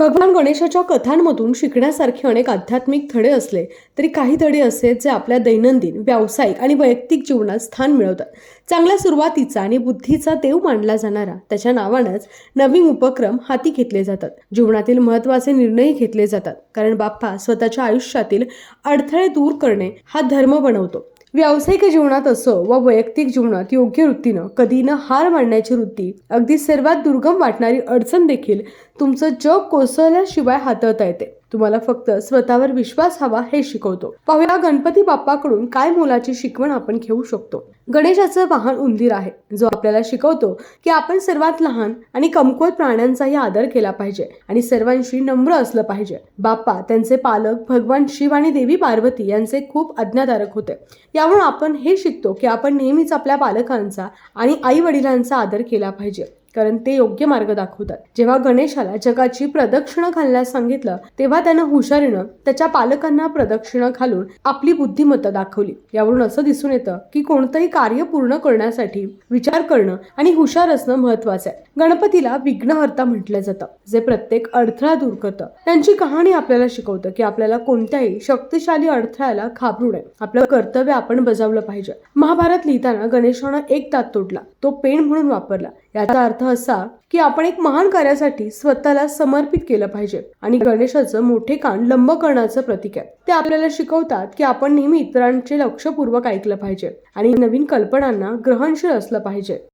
भगवान गणेशाच्या कथांमधून शिकण्यासारखे अनेक आध्यात्मिक धडे असले तरी काही धडे असे जे आपल्या दैनंदिन व्यावसायिक आणि वैयक्तिक जीवनात स्थान मिळवतात. चांगल्या सुरुवातीचा आणि बुद्धीचा देव मानला जाणारा त्याच्या नावानंच नवीन उपक्रम हाती घेतले जातात. जीवनातील महत्त्वाचे निर्णय घेतले जातात कारण बाप्पा स्वतःच्या आयुष्यातील अडथळे दूर करणे हा धर्म बनवतो. व्यावसायिक जीवनात असो व वैयक्तिक जीवनात योग्य वृत्तीनं कधी न हार मानण्याची वृत्ती अगदी सर्वात दुर्गम वाटणारी अडचण देखील तुमचं जग कोसळल्याशिवाय हाताळता येते. तुम्हाला फक्त स्वतःवर विश्वास हवा हे शिकवतो. पाहूया गणपती बाप्पाकडून काय मोलाची शिकवण आपण घेऊ शकतो. गणेशाचं वाहन उंदीर आहे. जो आपल्याला शिकवतो की आपण सर्वात लहान आणि कमकुवत प्राण्यांचाही आदर केला पाहिजे आणि सर्वांशी नम्र असलं पाहिजे. बाप्पा त्यांचे पालक भगवान शिव आणि देवी पार्वती यांचे खूप आज्ञाधारक होते. यावरून आपण हे शिकतो की आपण नेहमीच आपल्या पालकांचा आणि आई वडिलांचा आदर केला पाहिजे. कारण ते योग्य मार्ग दाखवतात. जेव्हा गणेशाला जगाची प्रदक्षिणा घालण्यास सांगितलं तेव्हा त्यानं हुशारीनं त्याच्या पालकांना प्रदक्षिणा घालून आपली बुद्धिमत्ता दाखवली. यावरून असं दिसून येतं की कोणतंही कार्य पूर्ण करण्यासाठी विचार करणं आणि हुशार असणं महत्वाचं आहे. गणपतीला विघ्नहर्ता म्हटलं जातं जे प्रत्येक अडथळा दूर करतं. त्यांची कहाणी आपल्याला शिकवतं की आपल्याला कोणत्याही शक्तिशाली अडथळ्याला घाबरू नये. आपलं कर्तव्य आपण बजावलं पाहिजे. महाभारत लिहिताना गणेशानं एक दात तोडला. तो पेन म्हणून वापरला. याचा अर्थ असा की आपण एक महान कार्यासाठी स्वतःला समर्पित केलं पाहिजे. आणि गणेशाचं मोठे कान लंब करण्याचं प्रतीक आहे. ते आपल्याला शिकवतात की आपण नेहमी इतरांचे लक्षपूर्वक ऐकलं पाहिजे. आणि नवीन कल्पनांना ग्रहणशील असलं पाहिजे.